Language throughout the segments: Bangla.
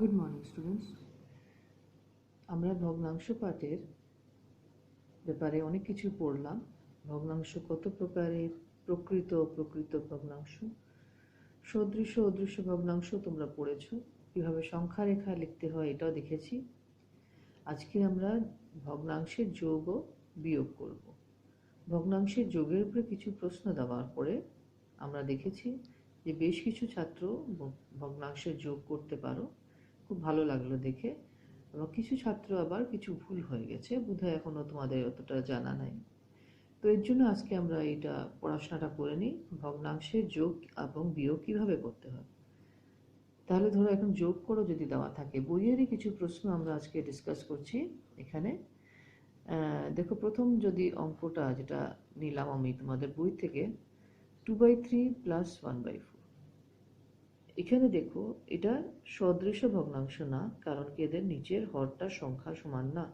গুড মর্নিং স্টুডেন্টস আমরা ভগ্নাংশ পাঠের ব্যাপারে অনেক কিছু পড়লাম। ভগ্নাংশ কত প্রকারের? প্রকৃত অপ্রকৃত ভগ্নাংশ। সদৃশ্য অদৃশ্য ভগ্নাংশ তোমরা পড়েছো। কীভাবে সংখ্যা রেখা লিখতে হয় এটাও দেখেছি। আজকে আমরা ভগ্নাংশের যোগ বিয়োগ করব। ভগ্নাংশের যোগের উপরে কিছু প্রশ্ন দেওয়ার পরে আমরা দেখেছি যে বেশ কিছু ছাত্র ভগ্নাংশের যোগ করতে পারো। খুব ভালো লাগল দেখে। এবং কিছু ছাত্র আবার কিছু ভুল হয়ে গেছে, বোধহয় এখনও তোমাদের অতটা জানা নাই। তো এর জন্য আজকে আমরা এটা পড়াশোনাটা করে নিই। ভগ্নাংশের যোগ এবং বিয়োগ কীভাবে করতে হয়? তাহলে ধরো এখন যোগ করো যদি দেওয়া থাকে। বইয়েরই কিছু প্রশ্ন আমরা আজকে ডিসকাস করছি এখানে। দেখো প্রথম যদি অঙ্কটা যেটা নিলাম আমি তোমাদের বই থেকে two by three plus one by four এখানে দেখো, এটা সদৃশ ভগ্নাংশ না, কারণ কি এদের নিচের হরটার সংখ্যা সমান না।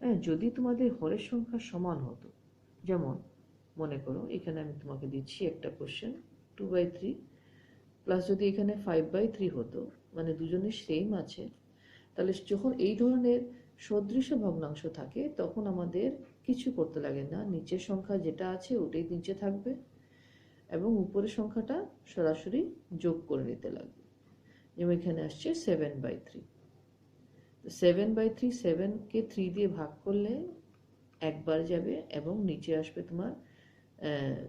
হ্যাঁ যদি তোমাদের হরের সংখ্যা সমান হতো, যেমন মনে করো, এখানে আমি তোমাকে দিচ্ছি একটা question two by three plus যদি এখানে ফাইভ বাই থ্রি হতো মানে দুজনের সেম আছে, তাহলে যখন এই ধরনের সদৃশ ভগ্নাংশ থাকে, তখন আমাদের কিছু করতে লাগে না। নিচের সংখ্যা যেটা আছে, ওটাই নিচে থাকবে। এবং উপরের সংখ্যাটা সরাসরি যোগ করে নিতে লাগবে। যেমন এখানে আসছে seven by three seven by three সেভেনকে three দিয়ে ভাগ করলে একবার যাবে এবং নিচে আসবে তোমার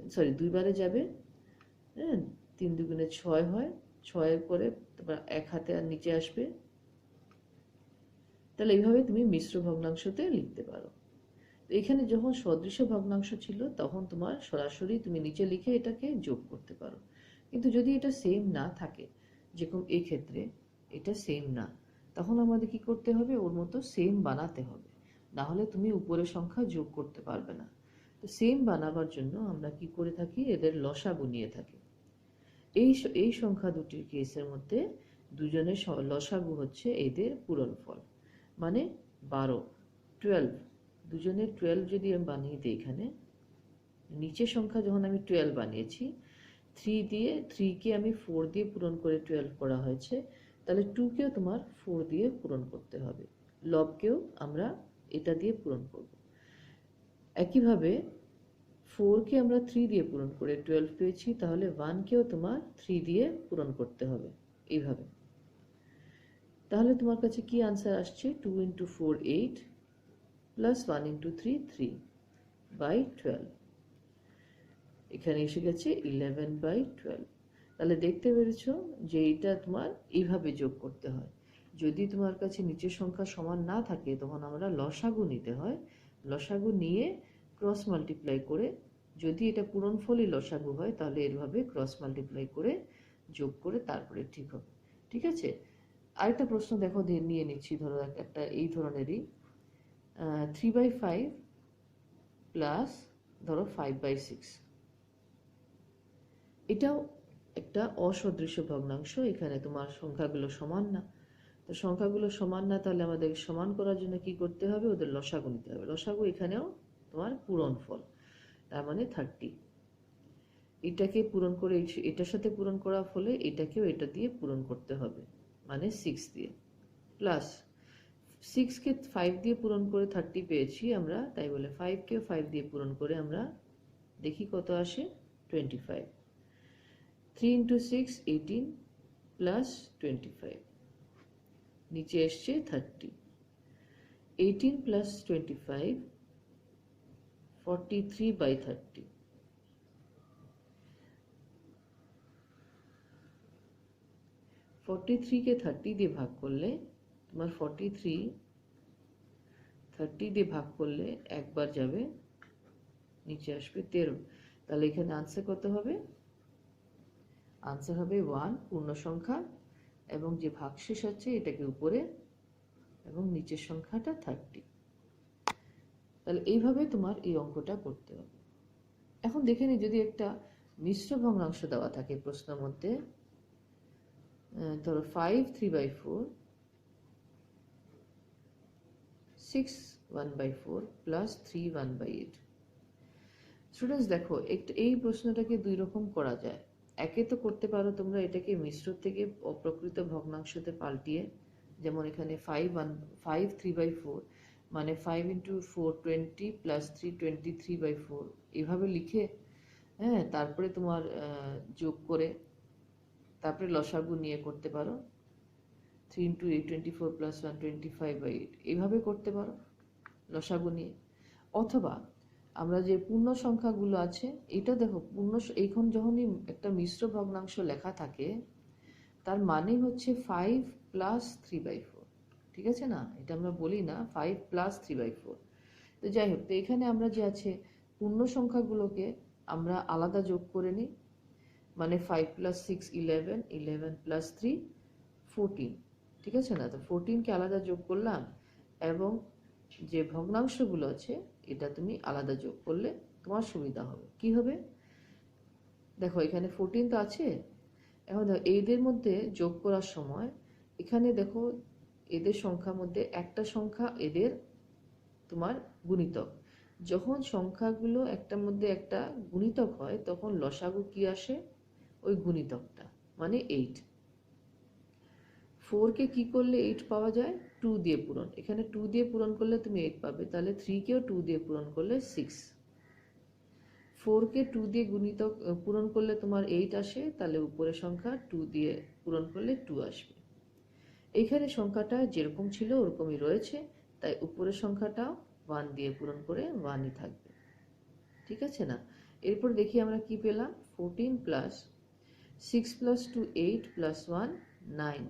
সরি দুইবারে যাবে হ্যাঁ তিন দুগুণে ছয় হয়, ছয়ের পরে তোমার এক হাতে আর নিচে আসবে। তাহলে এইভাবে তুমি মিশ্র ভগ্নাংশতে লিখতে পারো। এখানে যখন সদৃশ ভগ্নাংশ ছিল, তখন তোমার সরাসরি তুমি নিচে লিখে এটাকে যোগ করতে পারো। কিন্তু যদি এটা সেম না থাকে, যেরকম এই ক্ষেত্রে এটা সেম না, তখন আমাদের কি করতে হবে? ওর মতো সেম বানাতে হবে। না হলে তুমি উপরের সংখ্যা যোগ করতে পারবে না। তো সেম বানাবার জন্য আমরা কি করে থাকি? এদের লসাগু নিয়ে থাকি। এই এই সংখ্যা দুটির কেসের মধ্যে দুজনের লসাগু হচ্ছে এদের পূরণফল। মানে বারো টুয়েলভ দুজনের টুয়েলভ যদি আমি বানিয়ে দিই এখানে, নিচের সংখ্যা যখন আমি টুয়েলভ বানিয়েছি থ্রি দিয়ে থ্রিকে আমি ফোর দিয়ে পূরণ করে টুয়েলভ করা হয়েছে, তাহলে টুকেও তোমার ফোর দিয়ে পূরণ করতে হবে। লবকেও আমরা এটা দিয়ে পূরণ করব। একইভাবে ফোরকে আমরা থ্রি দিয়ে পূরণ করে টুয়েলভ পেয়েছি, তাহলে ওয়ানকেও তোমার থ্রি দিয়ে পূরণ করতে হবে। এইভাবে। তাহলে তোমার কাছে কি আনসার আসছে? Two into four eight plus one into three three by twelve এখানে এসে গেছে ইলেভেন বাই টুয়েলভ তাহলে দেখতে পেরেছ যে এটা তোমার এইভাবে যোগ করতে হয়। যদি তোমার কাছে নিচের সংখ্যা সমান না থাকে, তখন আমরা লসাগু নিতে হয়। লসাগু নিয়ে ক্রস মাল্টিপ্লাই করে যদি এটা পূরণফলই লসাগু হয়, তাহলে এরভাবে ক্রস মাল্টিপ্লাই করে যোগ করে তারপরে ঠিক হবে। ঠিক আছে? আরেকটা প্রশ্ন দেখো নিয়ে নিচ্ছি। ধরো এক- একটা এই ধরনেরই। থ্রি বাই ফাইভ প্লাস ধরো ফাইভ বাই সিক্স এটাও একটা অসদৃশ্য ভগ্নাংশ, এখানে তোমার সংখ্যাগুলো সমান না। তো সংখ্যাগুলো সমান না, তাহলে আমাদের সমান করার জন্য কি করতে হবে? ওদের লসাগু নিতে হবে। লসাগু এখানেও তোমার পূরণ ফল, তার মানে থার্টি এটাকে পূরণ করে, এটার সাথে পূরণ করা ফলে এটাকেও এটা দিয়ে পূরণ করতে হবে মানে সিক্স দিয়ে। প্লাস সিক্সকে ফাইভ দিয়ে পূরণ করে থার্টি পেয়েছি আমরা, তাই বলে ফাইভকেও ফাইভ দিয়ে পূরণ করে আমরা দেখি কত আসে twenty five three into six eighteen plus twenty five নিচে এসছে thirty eighteen plus twenty five forty three by thirty forty থ্রিকে thirty দিয়ে ভাগ করলে তোমার ফর্টি থ্রি থার্টি দিয়ে ভাগ করলে একবার যাবে, নিচে আসবে তেরো। তাহলে এখানে আনসার কত হবে? আনসার হবে ওয়ান পূর্ণ সংখ্যা, এবং যে ভাগশেষ আছে এটাকে উপরে, এবং নিচের সংখ্যাটা থার্টি তাহলে এইভাবে তোমার এই অঙ্কটা করতে হবে। এখন দেখে নিই যদি একটা মিশ্র ভগ্নাংশ দেওয়া থাকে প্রশ্নের মধ্যে ধরো five three by four six one by four plus three one by eight students দেখো, একটা এই প্রশ্নটাকে দুই রকম করা যায়। একে তো করতে পারো তোমরা, এটাকে মিশ্র থেকে অপ্রকৃত ভগ্নাংশতে পাল্টিয়ে, যেমন এখানে five one five three by four মানে five into four twenty plus three twenty three by four এভাবে লিখে হ্যাঁ তারপরে তোমার যোগ করে, তারপরে লসাগু নিয়ে করতে পারো। Three into eight twenty four plus one twenty five by eight এইভাবে করতে পারো, লসাগু নিয়ে। অথবা আমরা যে পূর্ণ সংখ্যাগুলো আছে, এটা দেখো, পূর্ণ, এইখন যখনই একটা মিশ্র ভগ্নাংশ লেখা থাকে, তার মানে হচ্ছে five plus three by four ঠিক আছে না? এটা আমরা বলি না five plus three by four তো যাই হোক, তো এখানে আমরা যে আছে পূর্ণ সংখ্যাগুলোকে আমরা আলাদা যোগ করে নিই। মানে five plus six eleven eleven plus three fourteen ঠিক আছে না? তো ফোরটিনকে আলাদা যোগ করলাম এবং যে ভগ্নাংশগুলো আছে, এটা তুমি আলাদা যোগ করলে তোমার সুবিধা হবে। কি হবে? দেখো, এখানে ফোরটিন তো আছে। এখন দেখো, এদের মধ্যে যোগ করার সময় এখানে দেখো, এদের সংখ্যার মধ্যে একটা সংখ্যা এদের তোমার গুণিতক। যখন সংখ্যাগুলো একটার মধ্যে একটা গুণিতক হয়, তখন লসাগু কি আসে? ওই গুণিতকটা মানে এইট ফোরকে কি করলে এইট পাওয়া যায়? টু দিয়ে পূরণ। এখানে টু দিয়ে পূরণ করলে তুমি এইট পাবে। তাহলে থ্রিকেও টু দিয়ে পূরণ করলে সিক্স ফোরকে টু দিয়ে গুণিতক আহ, পূরণ করলে তোমার এইট আসে। তাহলে উপরের সংখ্যা টু দিয়ে পূরণ করলে টু আসবে। এইখানে সংখ্যাটা যেরকম ছিল ওরকমই রয়েছে। তাই উপরের সংখ্যাটা ওয়ান দিয়ে পূরণ করে ওয়ানই থাকবে। ঠিক আছে না? এরপর দেখি আমরা কি পেলাম? Fourteen plus six plus two eight plus one nine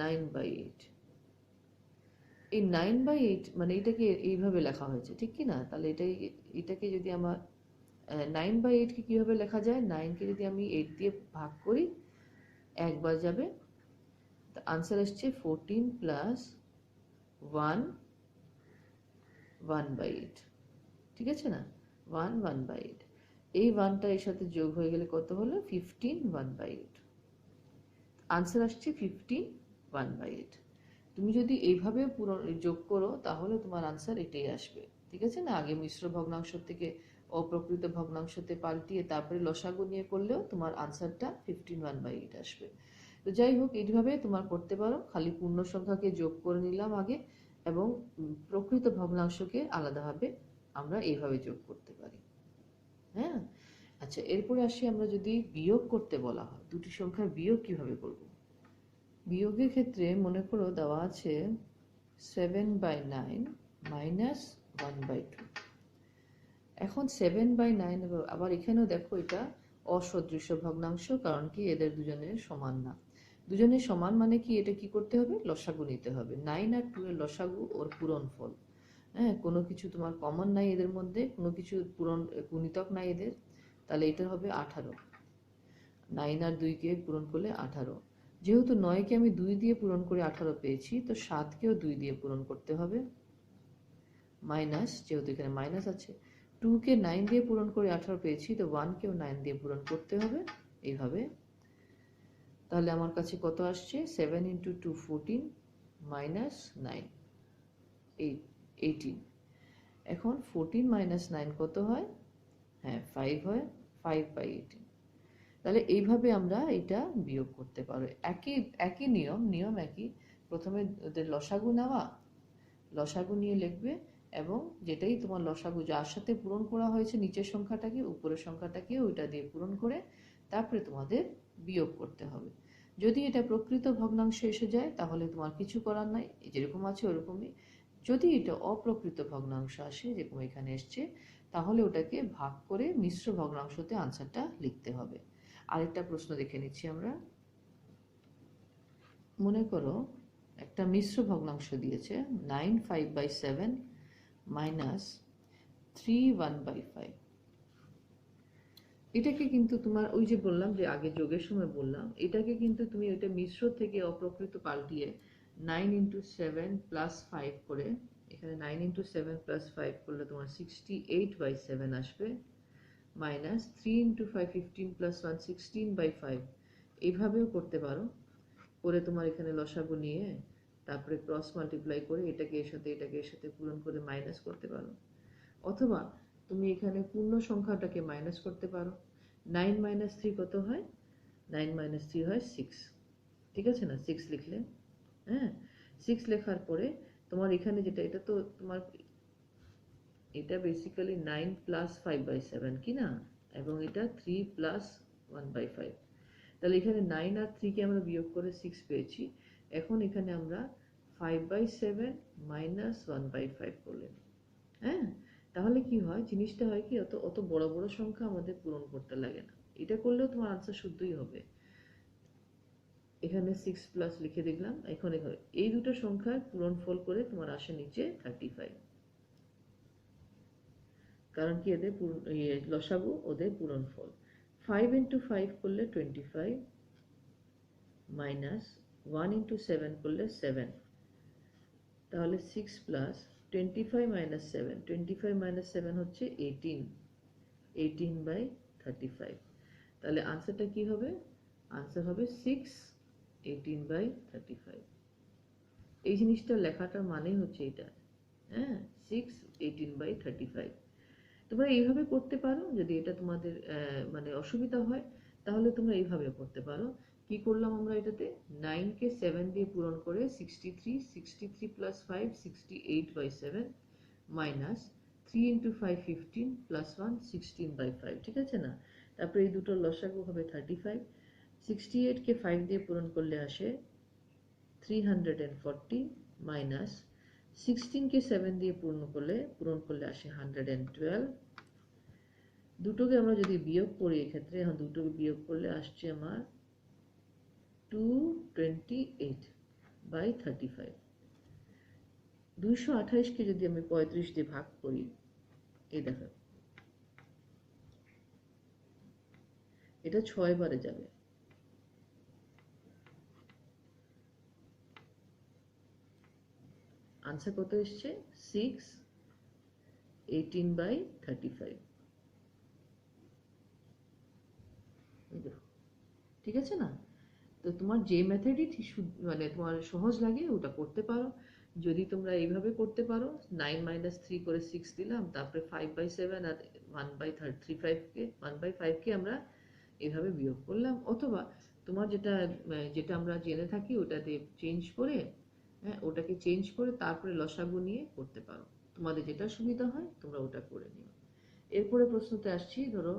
nine by eight এই নাইন বাই এইট মানে এটাকে এইভাবে লেখা হয়েছে, ঠিক কি না? তাহলে এটাই, এটাকে যদি আমার নাইন বাই এইটকে কীভাবে লেখা যায়? নাইনকে যদি আমি এইট দিয়ে ভাগ করি, একবার যাবে আনসার আসছে fourteen plus one one by eight ঠিক আছে না? ওয়ান ওয়ান বাই এইট এই ওয়ানটা এর সাথে যোগ হয়ে গেলে কত হলো? Fifteen one by eight answer আসছে ফিফটিন ওয়ান বাই এইট তুমি যদি এইভাবে পূরণ যোগ করো, তাহলে তোমার আনসার এটাই আসবে। ঠিক আছে না? আগে মিশ্র ভগ্নাংশ থেকে অপ্রকৃত ভগ্নাংশতে পাল্টিয়ে তারপরে লসাগু নিয়ে করলেও তোমার আনসারটা ফিফটিন ওয়ান বাই এইট আসবে। তো যাই হোক, এইভাবে তোমার করতে পারো। খালি পূর্ণ সংখ্যাকে যোগ করে নিলাম আগে এবং প্রকৃত ভগ্নাংশকে আলাদাভাবে আমরা এইভাবে যোগ করতে পারি। হ্যাঁ? আচ্ছা এরপরে আসি আমরা যদি বিয়োগ করতে বলা হয়। দুটি সংখ্যার বিয়োগ কীভাবে করব? বিয়োগের ক্ষেত্রে মনে করো দেওয়া আছে seven by nine minus one by two এখন সেভেন বাই নাইন আবার এখানেও দেখো এটা অসদৃশ্য ভগ্নাংশ, কারণ কি এদের দুজনের সমান না। দুজনের সমান মানে কি? এটা কি করতে হবে? লসাগু নিতে হবে। নাইন আর টু এর লসাগু ওর পূরণ ফল। হ্যাঁ কোনো কিছু তোমার কমন নাই এদের মধ্যে, কোনো কিছু পূরণ, গুণিতক নাই এদের, তাহলে এটা হবে আঠারো। নাইন আর দুইকে পূরণ করলে আঠারো। যেহেতু নয়কে আমি দুই দিয়ে পূরণ করে আঠারো পেয়েছি, তো সাতকেও দুই দিয়ে পূরণ করতে হবে। মাইনাস, যেহেতু এখানে মাইনাস আছে, টুকে নাইন দিয়ে পূরণ করে আঠারো পেয়েছি, তো ওয়ানকেও নাইন দিয়ে পূরণ করতে হবে এইভাবে। তাহলে আমার কাছে কত আসছে? Seven into two fourteen minus nine, eight, eighteen. এখন ফোরটিন মাইনাস নাইন কত হয়? হ্যাঁ ফাইভ হয়, ফাইভ বাই এইটিন। তাহলে এইভাবে আমরা এটা বিয়োগ করতে পারো। একই একই নিয়ম নিয়ম একই। প্রথমে ওদের লসাগু নেওয়া, লসাগু নিয়ে লিখবে এবং যেটাই তোমার লসাগু যার সাথে পূরণ করা হয়েছে নিচের সংখ্যাটাকে, উপরের সংখ্যাটাকে ওইটা দিয়ে পূরণ করে তারপরে তোমাদের বিয়োগ করতে হবে। যদি এটা প্রকৃত ভগ্নাংশ এসে যায়, তাহলে তোমার কিছু করার নাই। যেরকম আছে ওরকমই। যদি এটা অপ্রকৃত ভগ্নাংশ আসে, যেরকম এখানে এসছে, তাহলে ওটাকে ভাগ করে মিশ্র ভগ্নাংশতে আনসারটা লিখতে হবে। আরেকটা প্রশ্ন দেখে নিচ্ছি আমরা। মনে করো একটা মিশ্র ভগ্নাংশ দিয়েছে nine five by seven minus three one by five এটাকে কিন্তু তোমার, ওই যে বললাম যে আগে যোগের সময় বললাম, এটাকে কিন্তু তুমি ওইটা মিশ্র থেকে অপ্রকৃত পাল্টিয়ে nine into seven plus five করে, এখানে nine into seven plus five করলে তোমার সিক্সটি এইট বাই সেভেন আসবে। Minus three into five fifteen plus one sixteen by five এইভাবেও করতে পারো। করে তোমার এখানে লসাগু নিয়ে তারপরে ক্রস মাল্টিপ্লাই করে এটাকে এর সাথে এটাকে এর সাথে পূরণ করে মাইনাস করতে পারো। অথবা তুমি এখানে পূর্ণ সংখ্যাটাকে মাইনাস করতে পারো। নাইন মাইনাস থ্রি কত হয়? নাইন মাইনাস থ্রি হয় সিক্স ঠিক আছে না? সিক্স লিখলে। হ্যাঁ? সিক্স লেখার পরে তোমার এখানে যেটা, এটা তো তোমার এটা basically nine plus five by seven কি না? এবং এটা three plus one by five তাহলে এখানে নাইন আর থ্রিকে আমরা বিয়োগ করে সিক্স পেয়েছি। এখন এখানে আমরা five by seven minus one by five করলেন। হ্যাঁ? তাহলে কি হয়? জিনিসটা হয় কি, অত অত বড় বড় সংখ্যা আমাদের পূরণ করতে লাগে না। এটা করলেও তোমার আনসার শুদ্ধই হবে। এখানে সিক্স প্লাস লিখে এখন এখানে এই দুটো সংখ্যার পূরণফল করে তোমার আসে নিচে থার্টি ফাইভ কারণ কি এদের পূরণ ইয়ে, লসাগু ওদের পূরণফল ফাইভ ইন্টু ফাইভ করলে twenty five minus one into seven করলে সেভেন তাহলে six plus twenty five minus seven twenty five minus seven হচ্ছে eighteen eighteen by thirty five তাহলে আনসারটা কি হবে? আনসার হবে six eighteen by thirty five এই জিনিসটা লেখাটার মানে হচ্ছে এটা। হ্যাঁ six eighteen by thirty five তোমরা এইভাবে করতে পারো, যদি এটা তোমাদের মানে অসুবিধা হয়, তাহলে তোমরা এইভাবে করতে পারো। কি করলাম আমরা এটাতে? নাইনকে সেভেন দিয়ে পূরণ করে sixty three sixty three plus five sixty eight by seven minus three into five fifteen plus one sixteen by five ঠিক আছে না? তারপরে এই দুটোর লসাগু হবে থার্টি ফাইভ সিক্সটি এইটকে ফাইভ দিয়ে পূরণ করলে আসে three hundred and forty minus সিক্সটিনকে seven দিয়ে পূর্ণ করলে, পূরণ করলে আসে হান্ড্রেড অ্যান্ড টুয়েলভ দুটোকে আমরা যদি বিয়োগ করি এক্ষেত্রে, এখন দুটোকে বিয়োগ করলে আসছে আমার two twenty eight by thirty five দুইশো আঠাইশকে যদি আমি পঁয়ত্রিশ দিয়ে ভাগ করি, এই দেখো এটা ছয় বারে যাবে। আনসার কত এসছে? Six eighteen by thirty five ঠিক আছে না? তো তোমার যে মেথডই মানে তোমার সহজ লাগে, ওটা করতে পারো। যদি তোমরা এইভাবে করতে পারো নাইন মাইনাস থ্রি করে সিক্স দিলাম, তারপরে ফাইভ বাই সেভেন আর ওয়ান বাই থার্ড থ্রি ফাইভকে ওয়ান বাই ফাইভকে আমরা এভাবে বিয়োগ করলাম। অথবা তোমার যেটা যেটা আমরা জেনে থাকি, ওটাতে চেঞ্জ করে হ্যাঁ ওটাকে চেঞ্জ করে তারপরে লসাগু নিয়ে করতে পারো। তোমাদের যেটা সুবিধা হয়, তোমরা ওটা করে নিও। এরপরে প্রশ্নতে আসছি, ধরো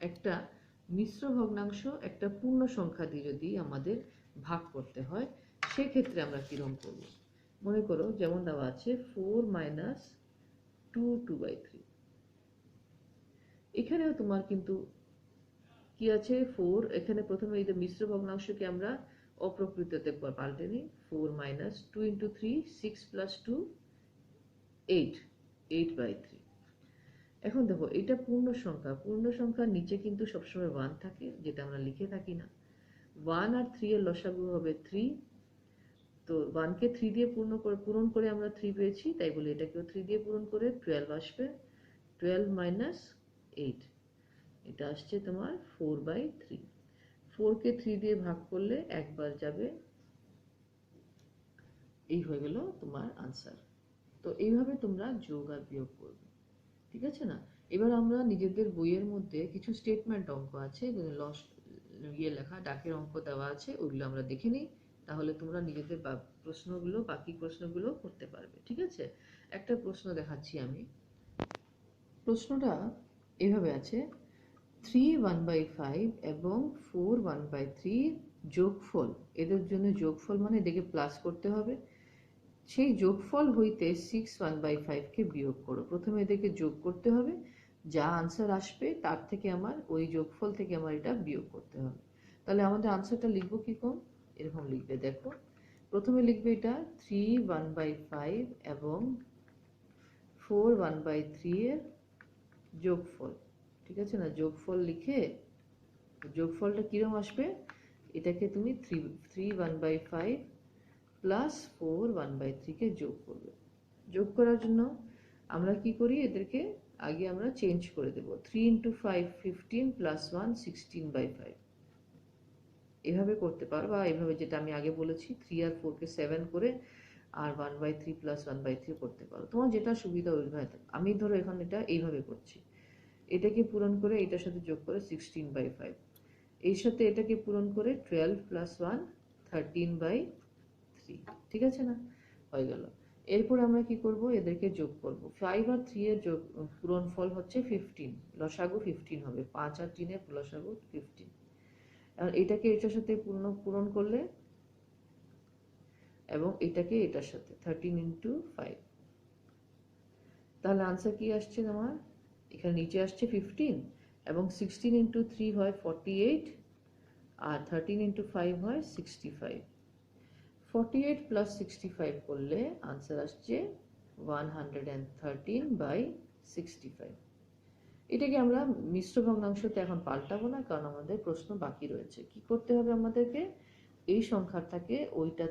একটা মিশ্র ভগ্নাংশ একটা পূর্ণ সংখ্যা দিয়ে যদি আমাদের ভাগ করতে হয়, সেক্ষেত্রে আমরা কিরম করব? মনে করো, যেমন দেওয়া আছে four minus two two by three এখানেও তোমার কিন্তু কি আছে? ফোর এখানে প্রথমে এই যে মিশ্র ভগ্নাংশকে আমরা অপ্রকৃততে পাল্টে নিই four minus two into three six plus two eight eight by three এখন দেখো, এটা পূর্ণ সংখ্যা, পূর্ণ সংখ্যার নিচে কিন্তু সবসময় ওয়ান থাকে, যেটা আমরা লিখে থাকি না। ওয়ান আর থ্রি এর লসাগু হবে থ্রি তো ওয়ানকে থ্রি দিয়ে পূর্ণ করে, পূরণ করে আমরা থ্রি পেয়েছি, তাই বলে এটাকেও থ্রি দিয়ে পূরণ করে টুয়েলভ আসবে টুয়েলভ মাইনাস এইট এটা আসছে তোমার ফোর বাই থ্রি ফোরকে থ্রি দিয়ে ভাগ করলে একবার যাবে। এই হয়ে গেল তোমার আনসার তো এইভাবে তোমরা যোগ আর বিয়োগ করবে। ঠিক আছে না? এবার আমরা নিজেদের বইয়ের মধ্যে কিছু স্টেটমেন্ট অঙ্ক আছে লস ইয়ে লেখা, ডাকের অঙ্ক দেওয়া আছে ওইগুলো আমরা দেখে নিই। তাহলে তোমরা নিজেদের প্রশ্নগুলো, বাকি প্রশ্নগুলো করতে পারবে। ঠিক আছে? একটা প্রশ্ন দেখাচ্ছি আমি। প্রশ্নটা এভাবে আছে থ্রি ওয়ান বাই ফাইভ এবং ফোর ওয়ান বাই থ্রি যোগফল। এদের জন্য যোগফল মানে এটাকে প্লাস করতে হবে। সেই যোগফল হইতে সিক্স ওয়ান বাই ফাইভকে বিয়োগ করো। প্রথমে এদেরকে যোগ করতে হবে। যা আনসার আসবে, তার থেকে আমার ওই যোগফল থেকে আমার এটা বিয়োগ করতে হবে। তাহলে আমাদের আনসারটা লিখব কীরকম এরকম লিখবে, দেখো। প্রথমে লিখবে এটা থ্রি ওয়ান বাই ফাইভ এবং ফোর ওয়ান বাই থ্রি এর যোগফল। ঠিক আছে? না, যোগফল লিখে, যোগফলটা কিরম আসবে? এটাকে তুমি three three one by five plus four one by থ্রিকে যোগ করবে। যোগ করার জন্য আমরা কি করি? এদেরকে আগে আমরা চেঞ্জ করে দেব। Three into five fifteen plus one sixteen by five এভাবে করতে পারো বা এভাবে যেটা আমি আগে বলেছি থ্রি আর ফোরকে সেভেন করে আর one by three plus one by three করতে পারো। তোমার যেটা সুবিধা ওইভাবে আমি ধরো এখন এটা এইভাবে করছি। এটাকে পূরণ করে এটার সাথে যোগ করে সিক্সটিন বাই ফাইভ এই সাথে এটাকে পূরণ করে twelve plus one thirteen by three ঠিক আছে না? হয়ে গেল। এরপর আমরা কি করব? এদেরকে যোগ করব। ফাইভ আর থ্রি এর যোগ, পূরণ ফল হচ্ছে ফিফটিন লসাগু ফিফটিন হবে। পাঁচ আর তিনের লসাগু ফিফটিন আর এটাকে এটার সাথে পূর্ণ, পূরণ করলে এবং এটাকে এটার সাথে থার্টিন ইন্টু ফাইভ তাহলে আনসার কি আসছে তোমার এখানে নিচে আসছে ফিফটিন এবং সিক্সটিন ইন্টু থ্রি হয় ফর্টি এইট আর থার্টিন ইন্টু ফাইভ হয় sixty five forty eight plus sixty five করলে আনসার আসছে one hundred and thirteen by sixty five এটাকে আমরা মিশ্র ভগ্নাংশতে এখন পাল্টাবো না, কারণ আমাদের প্রশ্ন বাকি রয়েছে। কি করতে হবে আমাদেরকে? এই সংখ্যাটাকে, ওইটা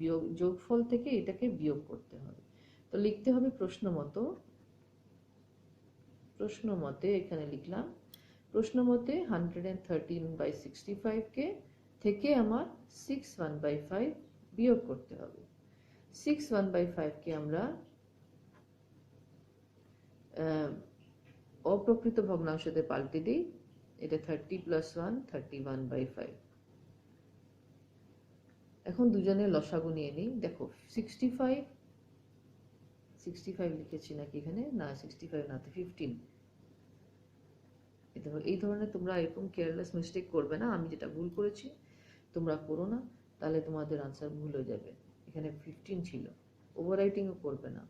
বিয়োগ, যোগফল থেকে এটাকে বিয়োগ করতে হবে। তো লিখতে হবে প্রশ্ন মতো প্রশ্ন মতে এখানে লিখলাম প্রশ্ন মতে hundred and thirteen by sixty ফাইভকে থেকে আমার সিক্স ওয়ান বাই ফাইভ বিয়োগ করতে হবে। সিক্স ওয়ান বাই ফাইভকে আমরা অপ্রকৃত ভগ্নাংশতে পাল্টে দিই, এটা thirty plus one thirty one by five এখন দুজনের লসাগু নিয়ে নিই। দেখো সিক্সটি ফাইভ সিক্সটি ফাইভ লিখেছি নাকি এখানে? না সিক্সটি ফাইভ না, তো ফিফটিন এই ধরনের তোমরা এরকম কেয়ারলেস মিস্টেক করবে না, আমি যেটা ভুল করেছি, তোমরা করো না, তাহলে তোমাদের আনসার ভুল হয়ে যাবে। এখানে ফিফটিন ছিল ওভার রাইটিংও করবে না।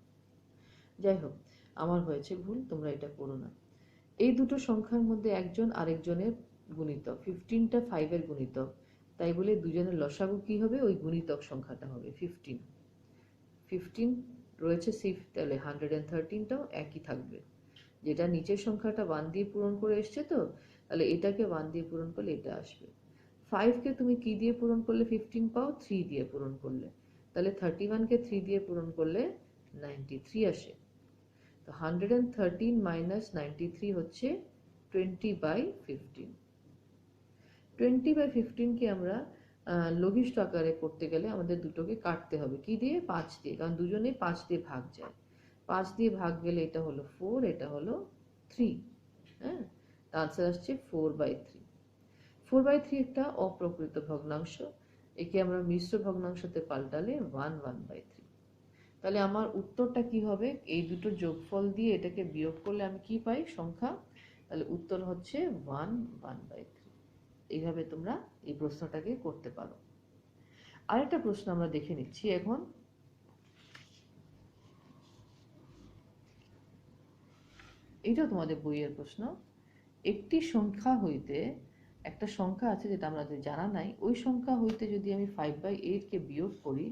যাই হোক, আমার হয়েছে ভুল, তোমরা এটা করো না। এই দুটো সংখ্যার মধ্যে একজন আরেকজনের গুণিতক ফিফটিনটা ফাইভের গুণিতক। তাই বলে দুজনের লসাগু কি হবে? ওই গুণিতক সংখ্যাটা হবে ফিফটিন ফিফটিন রয়েছে সিফ, তাহলে হান্ড্রেড অ্যান্ড থার্টিনটাও একই থাকবে। যেটা নিচের সংখ্যাটা ওয়ান দিয়ে পূরণ করে এসছে তো, তাহলে এটাকে ওয়ান দিয়ে পূরণ করলে এটা আসবে। ফাইভকে তুমি কি দিয়ে পূরণ করলে? ফিফটিন পাও থ্রি দিয়ে পূরণ করলে। তাহলে থার্টি ওয়ানকে থ্রি দিয়ে পূরণ করলে নাইনটি থ্রি আসে। তো hundred and thirteen minus ninety three হচ্ছে twenty by fifteen twenty by ফিফটিনকে আমরা লঘিষ্ঠ আকারে করতে গেলে আমাদের দুটোকে কাটতে হবে। কি দিয়ে? পাঁচ দিয়ে। কারণ দুজনে পাঁচ দিয়ে ভাগ যায়। পাঁচ দিয়ে ভাগ গেলে এটা হলো ফোর এটা হলো থ্রি হ্যাঁ? আনসার আসছে four by three four by three একটা অপ্রকৃত ভগ্নাংশ। একে আমরা মিশ্র ভগ্নাংশতে পাল্টালে ওয়ান ওয়ান বাই থ্রি তাহলে আমার উত্তরটা কি হবে? এই দুটো যোগফল দিয়ে এটাকে বিয়োগ করলে আমি কি পাই? সংখ্যা? তাহলে উত্তর হচ্ছে ওয়ান ওয়ান বাই থ্রি এইভাবে তোমরা এই প্রশ্নটাকে করতে পারো। আরেকটা প্রশ্ন আমরা দেখে নিচ্ছি এখন। এটাও তোমাদের বইয়ের প্রশ্ন। একটি সংখ্যা হইতে একটা সংখ্যা আছে যেটা আমাদের জানা নাই, ওই সংখ্যা হইতে যদি আমি ফাইভ বাই এইটকে বিয়োগ করি,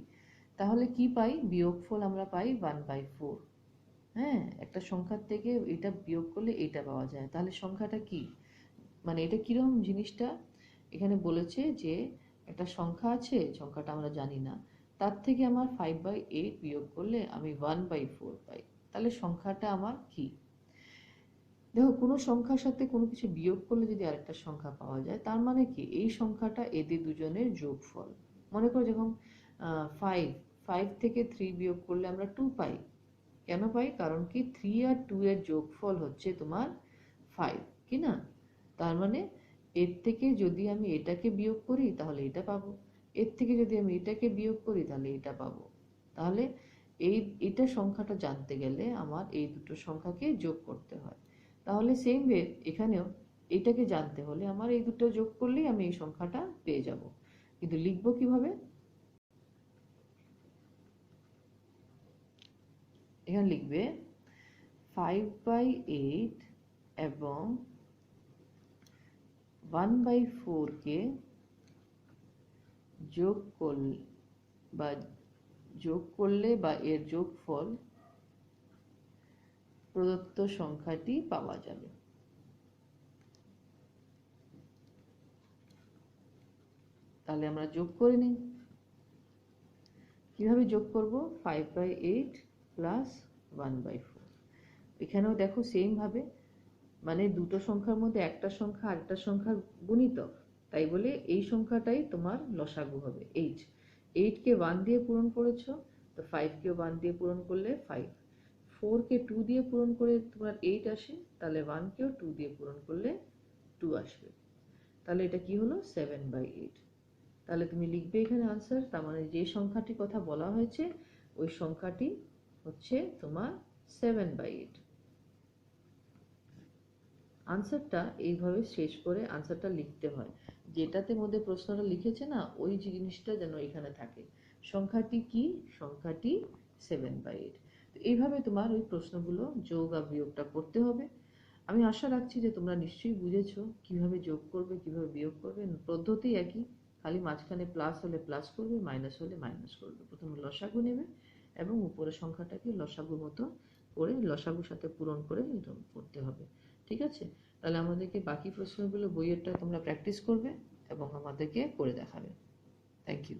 তাহলে কি পাই? বিয়োগফল আমরা পাই ওয়ান বাই ফোর হ্যাঁ একটা সংখ্যার থেকে এটা বিয়োগ করলে এটা পাওয়া যায়। তাহলে সংখ্যাটা কি? মানে এটা কীরকম জিনিসটা? এখানে বলেছে যে একটা সংখ্যা আছে, সংখ্যাটা আমরা জানি না। তার থেকে আমার ফাইভ বাই এইট বিয়োগ করলে আমি ওয়ান বাই ফোর পাই। তাহলে সংখ্যাটা আমার কি? দেখো, কোনো সংখ্যার সাথে কোনো কিছু বিয়োগ করলে যদি আরেকটা সংখ্যা পাওয়া যায়, তার মানে কি? এই সংখ্যাটা এদের দুজনের যোগফল। মনে করো যখন ফাইভ ফাইভ থেকে থ্রি বিয়োগ করলে আমরা টু পাই। কেন পাই? কারণ কি? থ্রি আর টু এর যোগফল হচ্ছে তোমার ফাইভ কি না? তার মানে এর থেকে যদি আমি এটাকে বিয়োগ করি, তাহলে এটা পাবো। এর থেকে যদি আমি এটাকে বিয়োগ করি, তাহলে এটা পাবো। তাহলে এই, এটা সংখ্যাটা জানতে গেলে আমার এই দুটো সংখ্যাকে যোগ করতে হয়। তাহলে সেম ওয়ে এখানেও এটাকে জানতে হলে আমার এই দুটো যোগ করলেই আমি এই সংখ্যাটা পেয়ে যাব। কিন্তু লিখব কীভাবে? এখানে লিখবে ফাইভ বাই এইট এবং ওয়ান বাই ফোরকে যোগ করলে বা যোগ করলে বা এর যোগফল প্রদত্ত সংখ্যাটি পাওয়া যাবে। তাহলে আমরা যোগ করে নিই। কীভাবে যোগ করব? Five by eight plus one by four এখানেও দেখো সেমভাবে মানে দুটো সংখ্যার মধ্যে একটা সংখ্যা আরেকটা সংখ্যার গুণিতক তাই বলে এই সংখ্যাটাই তোমার লসাগু হবে। এইট এইটকে ওয়ান দিয়ে পূরণ করেছ, তো ফাইভকে ওয়ান দিয়ে পূরণ করলে ফাইভ ফোরকে টু দিয়ে পূরণ করে তোমার এইট আসে, তাহলে ওয়ানকেও টু দিয়ে পূরণ করলে টু আসবে। তাহলে এটা কি হলো? সেভেন বাই এইট তাহলে তুমি লিখবে এখানে আনসার তার মানে যে সংখ্যাটির কথা বলা হয়েছে, ওই সংখ্যাটি হচ্ছে তোমার সেভেন বাই এইট আনসারটা এইভাবে শেষ করে আনসারটা লিখতে হয়। যেটাতে মধ্যে প্রশ্নটা লিখেছে না, ওই জিনিসটা যেন এখানে থাকে। সংখ্যাটি কি? সংখ্যাটি সেভেন বাই এইট তো এইভাবে তোমার ওই প্রশ্নগুলো যোগ আর বিয়োগটা করতে হবে। আমি আশা রাখছি যে তোমরা নিশ্চয়ই বুঝেছ কীভাবে যোগ করবে, কীভাবে বিয়োগ করবে। পদ্ধতি একই, খালি মাঝখানে প্লাস হলে প্লাস করবে মাইনাস হলে মাইনাস করবে। প্রথমে লসাগু নেবে এবং উপরের সংখ্যাটাকে লসাগুর মতো করে, লসাগুর সাথে পূরণ করে করতে হবে। ঠিক আছে? তাহলে আমাদেরকে বাকি প্রশ্নগুলো বইয়েরটা তোমরা প্র্যাকটিস করবে এবং আমাদেরকে করে দেখাবে। Thank you